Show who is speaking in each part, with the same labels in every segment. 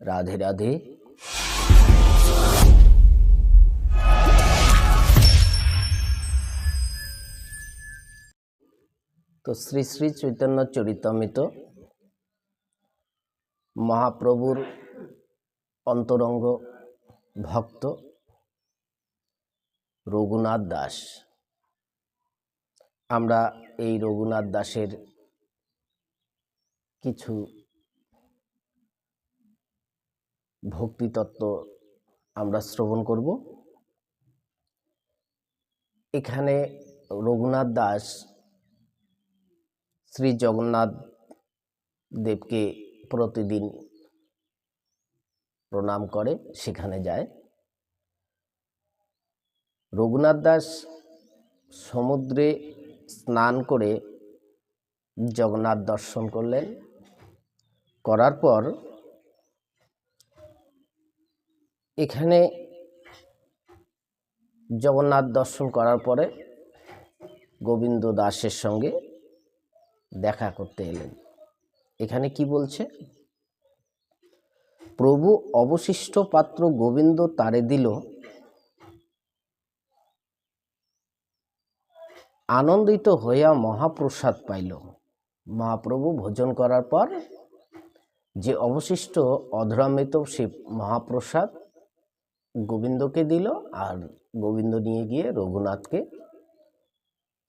Speaker 1: রাধে রাধে। তো শ্রী শ্রী চৈতন্য চরিতামৃত মহাপ্রভুর অন্তরঙ্গ ভক্ত রঘুনাথ দাস। আমরা এই রঘুনাথ দাসের কিছু ভক্তিতত্ত্ব আমরা শ্রবণ করব। এখানে রঘুনাথ দাস শ্রী জগন্নাথ দেবকে প্রতিদিন প্রণাম করে, সেখানে যায়। রঘুনাথ দাস সমুদ্রে স্নান করে জগন্নাথ দর্শন করলেন। করার পর এখানে জগন্নাথ দর্শন করার পরে গোবিন্দ দাসের সঙ্গে দেখা করতে এলেন। এখানে কি বলছে? প্রভু অবশিষ্ট পাত্র গোবিন্দ তারে দিল, আনন্দিত হইয়া মহাপ্রসাদ পাইল। মহাপ্রভু ভোজন করার পর যে অবশিষ্ট অধরামৃত সে মহাপ্রসাদ গোবিন্দকে দিল আর গোবিন্দ নিয়ে গিয়ে রঘুনাথকে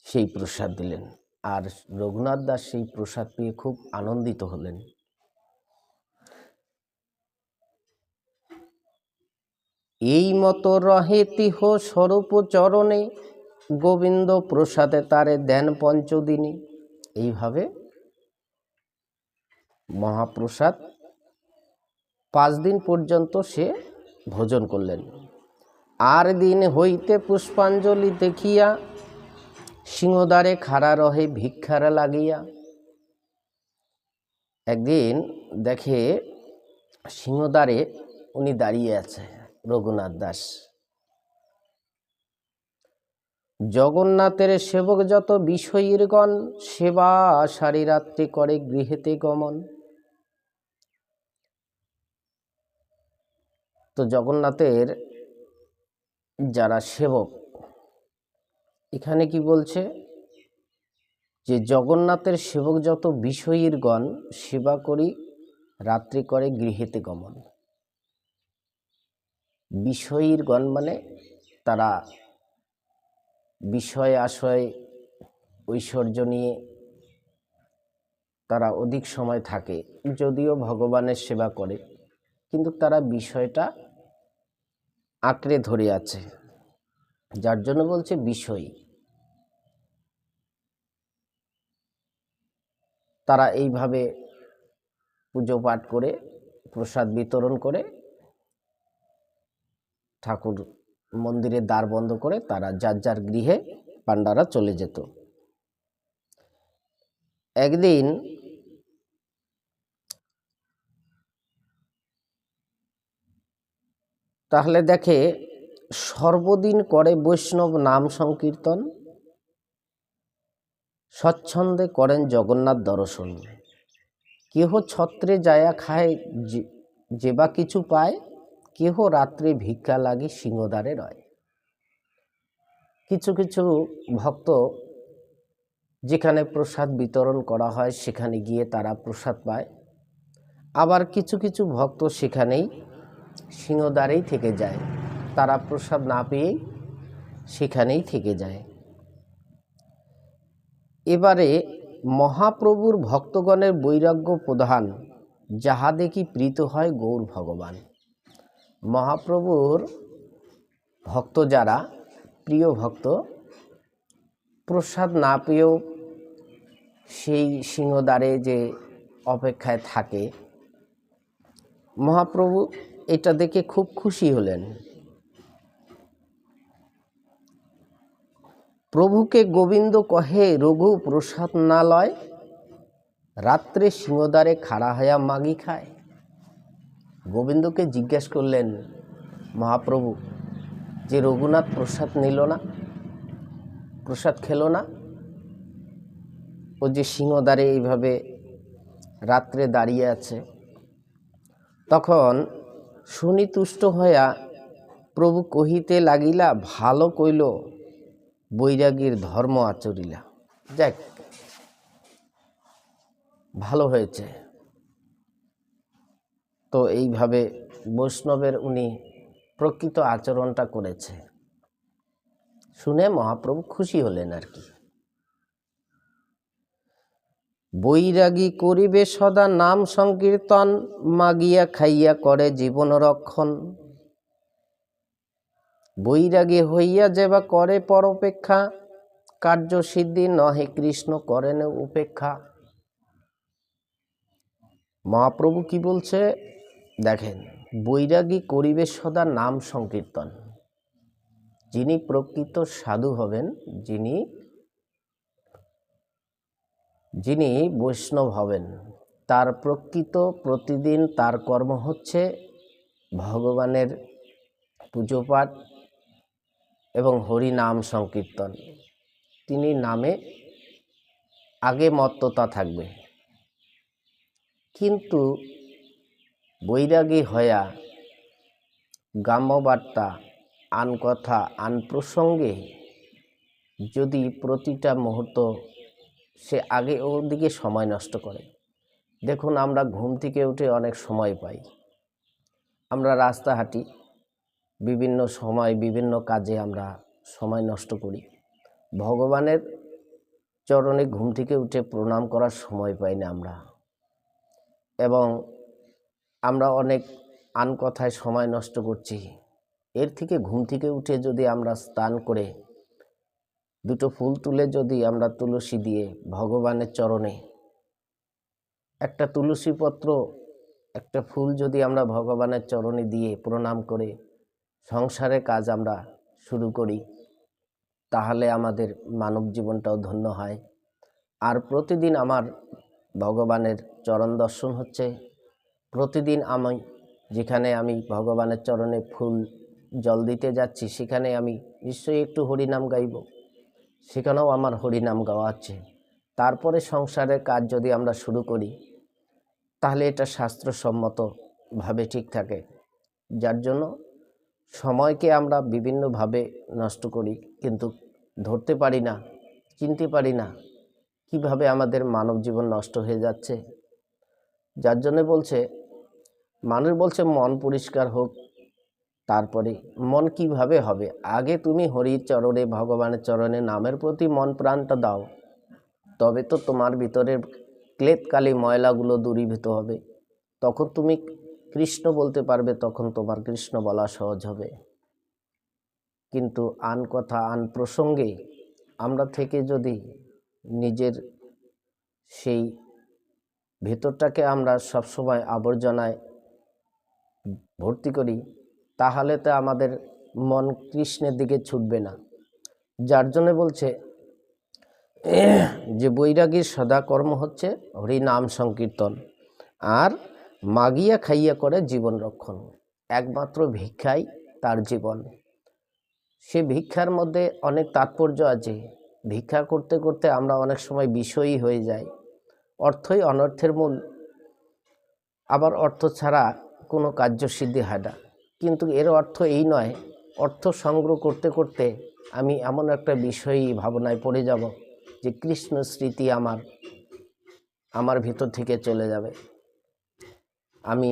Speaker 1: সেই প্রসাদ দিলেন। আর রঘুনাথ দাস সেই প্রসাদ পেয়ে খুব আনন্দিত হলেন। এই মতো রহে তিহ স্বরূপ চরণে, গোবিন্দ প্রসাদে তারে দেন পঞ্চদিনী। এইভাবে মহাপ্রসাদ পাঁচ দিন পর্যন্ত সে ভোজন করলেন। আর দিন হইতে পুষ্পাঞ্জলি দেখিয়া সিংহদ্বারে খাড়া রহে ভিক্ষারা লাগিয়া। একদিন দেখে সিংহদ্বারে উনি দাঁড়িয়ে আছে, রঘুনাথ দাস। জগন্নাথের সেবক যত বিষয়ীরগণ, সেবা সারি রাত্রি করে গৃহেতে গমন। তো জগন্নাথের যারা সেবক, এখানে কি বলছে? যে জগন্নাথের সেবক যত বিষয়ীর গণ, সেবা করি, রাত্রি করে গৃহেতে গমন। বিষয়ীর গণ মানে তারা বিষয় আশয় ঐশ্বর্য নিয়ে তারা অধিক সময় থাকে, যদিও ভগবানের সেবা করে। কিন্তু তারা বিষয়টা আঁকড়ে ধরে আছে। যার জন্য বলছে বিষয়। তারা এইভাবে পুজো পাঠ করে, প্রসাদ বিতরণ করে, ঠাকুর মন্দিরের দ্বার বন্ধ করে তারা যার যার গৃহে পাণ্ডারা চলে যেত। একদিন তাহলে দেখে, সর্বদিন করে বৈষ্ণব নাম সংকীর্তন, স্বচ্ছন্দে করেন জগন্নাথ দর্শন। কেহ ছত্রে যায়া খায় যে- বা কিছু পায়, কেহ রাত্রে ভিক্ষা লাগি সিংহদ্বারে রয়। কিছু কিছু ভক্ত যেখানে প্রসাদ বিতরণ করা হয়, সেখানে গিয়ে তারা প্রসাদ পায়। আবার কিছু কিছু ভক্ত সেখানেই সিংহদ্বারেই থেকে যায়। তারা প্রসাদ না পেয়েই সেখানেই থেকে যায়। এবারে মহাপ্রভুর ভক্তগণের বৈরাগ্য প্রধান, যাহা দেখি প্রীত হয় গৌর ভগবান। মহাপ্রভুর ভক্ত যারা, প্রিয় ভক্ত, প্রসাদ না পেয়েও সেই সিংহদ্বারে যে অপেক্ষায় থাকে, মহাপ্রভু এটা দেখে খুব খুশি হলেন। প্রভুকে গোবিন্দ কহে, রঘু, প্রসাদ না লয়, রাত্রে সিংহদ্বারে খাড়া হইয়া মাগি খায়। গোবিন্দকে জিজ্ঞেস করলেন, মহাপ্রভু, যে রঘুনাথ প্রসাদ নিল না, প্রসাদ খেলো না? ও যে সিংহদ্বারে এইভাবে রাত্রে দাঁড়িয়ে আছে, তখন শুনি তুষ্ট হইয়া প্রভু কহিতে লাগিলা, ভালো কইল, বৈরাগীর ধর্ম আচরিলা। যাক, ভালো হয়েছে। তো এইভাবে বৈষ্ণবের উনি প্রকৃত আচরণটা করেছে। শুনে মহাপ্রভু খুশি হলেন আর কি। বৈরাগী করিবে সদা নাম সংকীর্তন, মাগিয়া খাইয়া করে জীবন রক্ষণ। বৈরাগী হইয়া যেবা করে পর পরপেক্ষা কার্যসিদ্ধি নহে কৃষ্ণ করেন উপেক্ষা। মহাপ্রভু কি বলছে? দেখেন, বৈরাগী করিবে সদা নাম সংকীর্তন। যিনি প্রকৃত সাধু হবেন, যিনি যিনি বৈষ্ণব হবেন, তার প্রকৃত প্রতিদিন তার কর্ম হচ্ছে ভগবানের পুজো পাঠ এবং হরি নাম সংকীর্তন। তিনি নামে আগে মত্ততা থাকবে। কিন্তু বৈরাগী হয়া গ্রাম্যবার্তা আন কথা আন প্রসঙ্গে যদি প্রতিটা মুহূর্ত সে আগে ওর দিকে সময় নষ্ট করে। দেখুন আমরা ঘুম থেকে উঠে অনেক সময় পাই। আমরা রাস্তা হাঁটি, বিভিন্ন সময় বিভিন্ন কাজে আমরা সময় নষ্ট করি। ভগবানের চরণে ঘুম থেকে উঠে প্রণাম করার সময় পাই না আমরা। এবং আমরা অনেক আন কথায় সময় নষ্ট করছি। এর থেকে ঘুম থেকে উঠে যদি আমরা স্নান করে দুটো ফুল তুলে যদি আমরা তুলসী দিয়ে ভগবানের চরণে, একটা তুলসী পত্র, একটা ফুল যদি আমরা ভগবানের চরণে দিয়ে প্রণাম করে সংসারের কাজ আমরা শুরু করি, তাহলে আমাদের মানব জীবনটাও ধন্য হয়। আর প্রতিদিন আমার ভগবানের চরণ দর্শন হচ্ছে। প্রতিদিন আমি, যেখানে আমি ভগবানের চরণে ফুল জল দিতে যাচ্ছি, সেখানে আমি নিশ্চয়ই একটু হরিনাম গাইব। সেখানেও আমার হরিনাম গাওয়া আছে। তারপরে সংসারের কাজ যদি আমরা শুরু করি, তাহলে এটা শাস্ত্রসম্মতভাবে ঠিক থাকে। যার জন্য সময়কে আমরা বিভিন্নভাবে নষ্ট করি, কিন্তু ধরতে পারি না, চিনতে পারি না, কীভাবে আমাদের মানব জীবন নষ্ট হয়ে যাচ্ছে। যার জন্যে বলছে, মানুষ বলছে মন পরিষ্কার হোক তারপরে মন কীভাবে হবে? আগে তুমি হরির চরণে ভগবানের চরণে নামের প্রতি মন প্রাণটা দাও। তবে তো তোমার ভিতরের ক্লেতকালি ময়লাগুলো দূরীভূত হবে। তখন তুমি কৃষ্ণ বলতে পারবে, তখন তোমার কৃষ্ণ বলা সহজ হবে। কিন্তু আন কথা, আন প্রসঙ্গে আমরা থেকে যদি নিজের সেই ভেতরটাকে আমরা সবসময় আবর্জনায় ভর্তি করি তাহলে তো আমাদের মন কৃষ্ণের দিকে ছুটবে না। যার জন্য বলছে, যে বৈরাগীর সদা কর্ম হচ্ছে, হরি নাম সংকীর্তন, আর মাগিয়া খাইয়া করে জীবন রক্ষণ, একমাত্র ভিক্ষাই তার জীবন। সে ভিক্ষার মধ্যে অনেক তাৎপর্য আছে। ভিক্ষা করতে করতে আমরা অনেক সময় বিষয়ী হয়ে যাই। অর্থই অনর্থের মূল। আবার অর্থ ছাড়া কোনো কার্যসিদ্ধি হয় না। কিন্তু এর অর্থ এই নয়। অর্থ সংগ্রহ করতে করতে আমি এমন একটা বিষয়ী ভাবনায় পড়ে যাব যে কৃষ্ণ স্মৃতি আমার আমার ভিতর থেকে চলে যাবে। আমি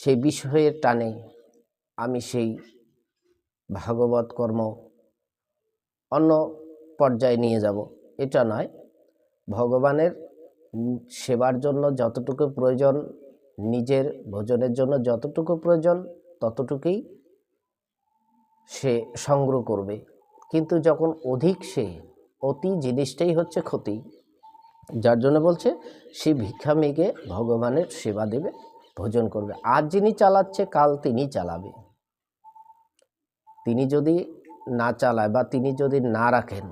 Speaker 1: সেই বিষয়ের টানে আমি সেই ভাগবত কর্ম অন্য পর্যায়ে নিয়ে যাব। এটা নয়। ভগবানের সেবার জন্য যতটুকু প্রয়োজন নিজের ভোজনের জন্য যতটুকু প্রয়োজন ততটুকুই সে সংগ্রহ করবে। কিন্তু যখন অধিক সে অতি জিনিসটাই হচ্ছে ক্ষতি, যার জন্য বলছে, সে ভিক্ষা মেঘে ভগবানের সেবা দেবে, ভোজন করবে। আজ যিনি চালাচ্ছে, কাল তিনি চালাবে। তিনি যদি না চালায় বা তিনি যদি না রাখেন,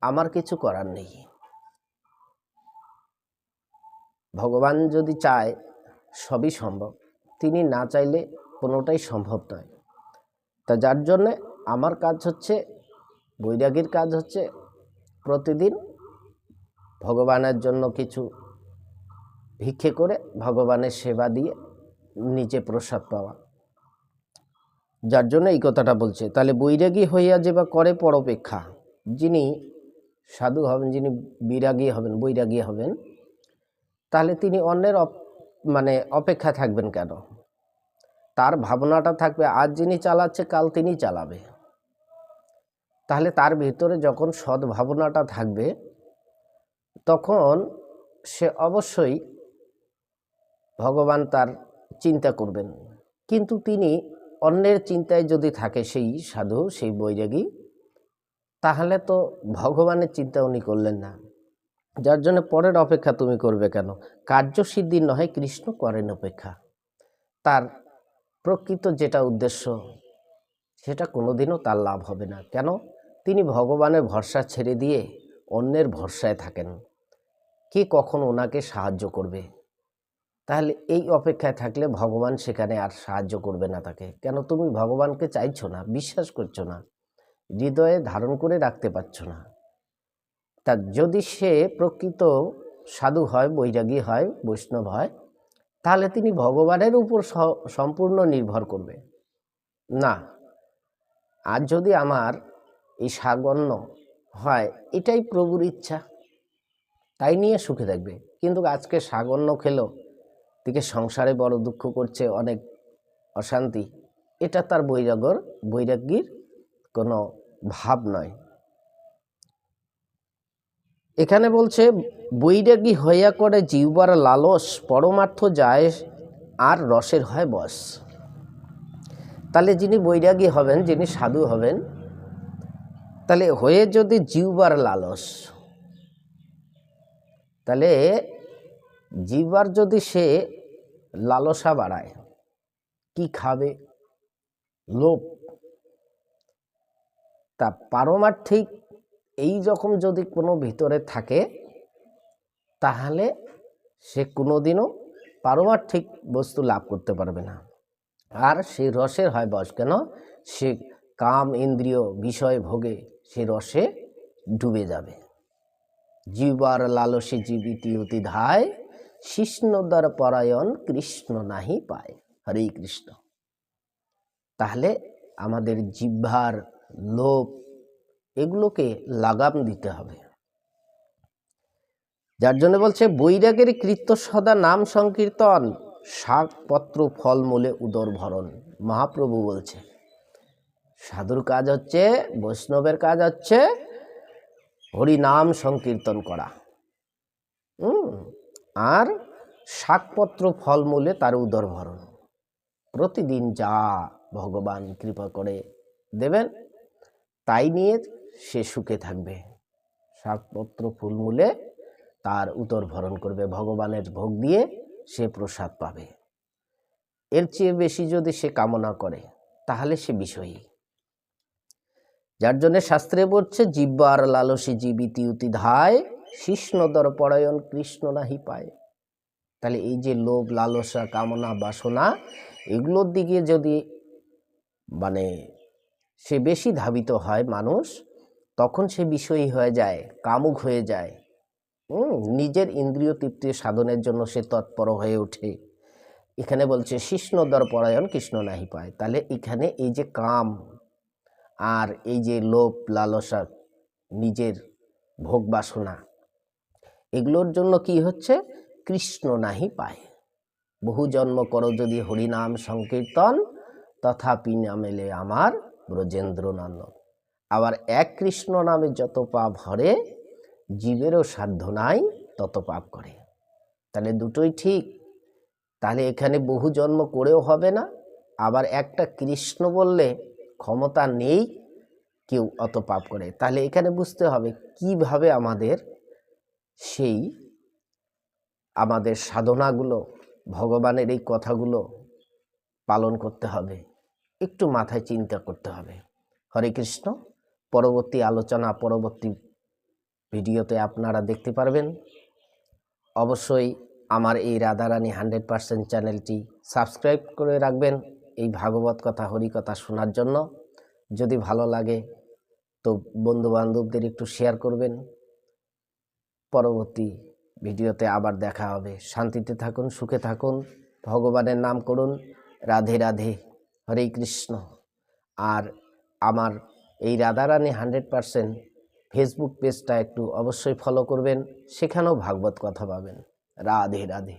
Speaker 1: আমার কিছু করার নেই। ভগবান যদি চায় সবই সম্ভব। তিনি না চাইলে কোনোটাই সম্ভব নয়। তা যার জন্যে আমার কাজ হচ্ছে, বৈরাগীর কাজ হচ্ছে প্রতিদিন ভগবানের জন্য কিছু ভিক্ষে করে ভগবানের সেবা দিয়ে নিজে প্রসাদ পাওয়া। যার জন্য এই কথাটা বলছে, তাহলে বৈরাগী হইয়া যে বা করে পরপেক্ষা, যিনি সাধু হবেন, যিনি বিরাগী হবেন, বৈরাগী হবেন, তাহলে তিনি অন্যের মানে অপেক্ষা থাকবেন কেন? তার ভাবনাটা থাকবে, আজ যিনি চালাচ্ছে, কাল তিনি চালাবে। তাহলে তার ভিতরে যখন সদ্ভাবনাটা থাকবে, তখন সে অবশ্যই ভগবান তার চিন্তা করবেন। কিন্তু তিনি অন্যের চিন্তায় যদি থাকে সেই সাধু, সেই বৈরাগী, তাহলে তো ভগবানের চিন্তা উনি করলেন না। যার জন্য পরের অপেক্ষা তুমি করবে কেন? কার্যসিদ্ধি নয় কৃষ্ণ করেন অপেক্ষা। তার প্রকৃত যেটা উদ্দেশ্য, সেটা কোনোদিনও তার লাভ হবে না। কেন? তিনি ভগবানের ভরসা ছেড়ে দিয়ে অন্যের ভরসায় থাকেন। কে কখন ওনাকে সাহায্য করবে? তাহলে এই অপেক্ষায় থাকলে ভগবান সেখানে আর সাহায্য করবে না তাকে। কেন? তুমি ভগবানকে চাইছো না, বিশ্বাস করছ না, হৃদয়ে ধারণ করে রাখতে পারছ না। তা যদি সে প্রকৃত সাধু হয়, বৈরাগী হয়, বৈষ্ণব হয়, তাহলে তিনি ভগবানের উপর সম্পূর্ণ নির্ভর করবে। না। আর যদি আমার এই সাগণ্য হয়, এটাই প্রভুর ইচ্ছা। তাই নিয়ে সুখে থাকবে। কিন্তু আজকে সাগণ্য খেলো, দিকে সংসারে বড় দুঃখ করছে, অনেক অশান্তি, এটা তার বৈরাগর বৈরাগ্যের কোনো ভাব নয়। এখানে বলছে, বৈরাগী হইয়া করে জিহ্বার লালস, পরমার্থ যায় আর রসের হয় বস। তাহলে যিনি বৈরাগী হবেন, যিনি সাধু হবেন, তাহলে হয়ে যদি জিহ্বার লালস, তাহলে জিহ্বার যদি সে লালসা বাড়ায়, কি খাবে? লোভ। তা পারমার্থিক এই রকম যদি কোনো ভিতরে থাকে, তাহলে সে কোনোদিনও পারমার্থিক বস্তু লাভ করতে পারবে না। আর সেই রসের হয় বস কেন? সে কাম, ইন্দ্রিয় বিষয় ভোগে সে রসে ডুবে যাবে। জীবার লালসে জীবিতি অতি ধায় শিষ্ণদ্বার পরায়ণ কৃষ্ণ নাহি পায়। হরে কৃষ্ণ। তাহলে আমাদের জিহ্বার লোভ এগুলোকে লাগাম দিতে হবে। যার জন্য বলছে, বৈরাগের কৃত্য সদা নাম সংকীর্তন শাক পত্র ফলমূলে উদর ভরণ মহাপ্রভু বলছে, সাধুর কাজ হচ্ছে, বৈষ্ণবের কাজ হচ্ছে হরি নাম সংকীর্তন করা। হুম, আর শাকপত্র ফলমূলে তার উদর ভরণ প্রতিদিন যা ভগবান কৃপা করে দেবেন, তাই নিয়ে সে সুখে থাকবে। শাকপত্র ফুলমূলে তার উদর ভরণ করবে। ভগবানের ভোগ দিয়ে সে প্রসাদ পাবে। এর চেয়ে বেশি যদি সে কামনা করে, তাহলে সে বিষয়ী। যার জন্য শাস্ত্রে বলছে, জিব্বার লালসী জীবিতি উতি ধায় শিষ্ণদর পরায়ণ কৃষ্ণ নাহি পায়। তাহলে এই যে লোভ, লালসা, কামনা, বাসনা, এগুলোর দিকে যদি মানে সে বেশি ধাবিত হয় মানুষ তখন সে বিষয়ী হয়ে যায়, কামুক হয়ে যায়। নিজের ইন্দ্রিয় তৃপ্তি সাধনের জন্য সে তৎপর হয়ে ওঠে। এখানে বলছে, শিষ্ণদর পরায়ণ কৃষ্ণ নাহি পায়। তাহলে এখানে এই যে কাম আর এই যে লোভ, লালসা, নিজের ভোগ বাসনা, এগুলোর জন্য কি হচ্ছে? কৃষ্ণ নাহি পায়। বহু জন্ম করো যদি হরিনাম সংকীর্তন, তথাপি না মেলে আমার ব্রজেন্দ্র নন্দন আবার এক কৃষ্ণ নামে যত পাপ হরে, জীবেরও সাধ্য নাই তত পাপ করে। তাহলে দুটোই ঠিক। তাহলে এখানে বহু জন্ম করেও হবে না। আবার একটা কৃষ্ণ বললে ক্ষমতা নেই কেউ অত পাপ করে। তাহলে এখানে বুঝতে হবে কীভাবে আমাদের সেই আমাদের সাধনাগুলো, ভগবানের এই কথাগুলো পালন করতে হবে। একটু মাথায় চিন্তা করতে হবে। হরে কৃষ্ণ। পরবর্তী আলোচনা, পরবর্তী ভিডিওতে আপনারা দেখতে পারবেন। অবশ্যই আমার এই রাধারানী হান্ড্রেড পার্সেন্ট চ্যানেলটি সাবস্ক্রাইব করে রাখবেন এই ভাগবত কথা, হরি কথা শোনার জন্য। যদি ভালো লাগে তো বন্ধু বান্ধবদের একটু শেয়ার করবেন। পরবর্তী ভিডিওতে আবার দেখা হবে। শান্তিতে থাকুন, সুখে থাকুন, ভগবানের নাম করুন। রাধে রাধে, হরে কৃষ্ণ। আর আমার এই রাধারানী হান্ড্রেড পারসেন্ট ফেসবুক পেজটা একটু অবশ্যই ফলো করবেন, সেখানেও ভাগবত কথা পাবেন। রাধে রাধে।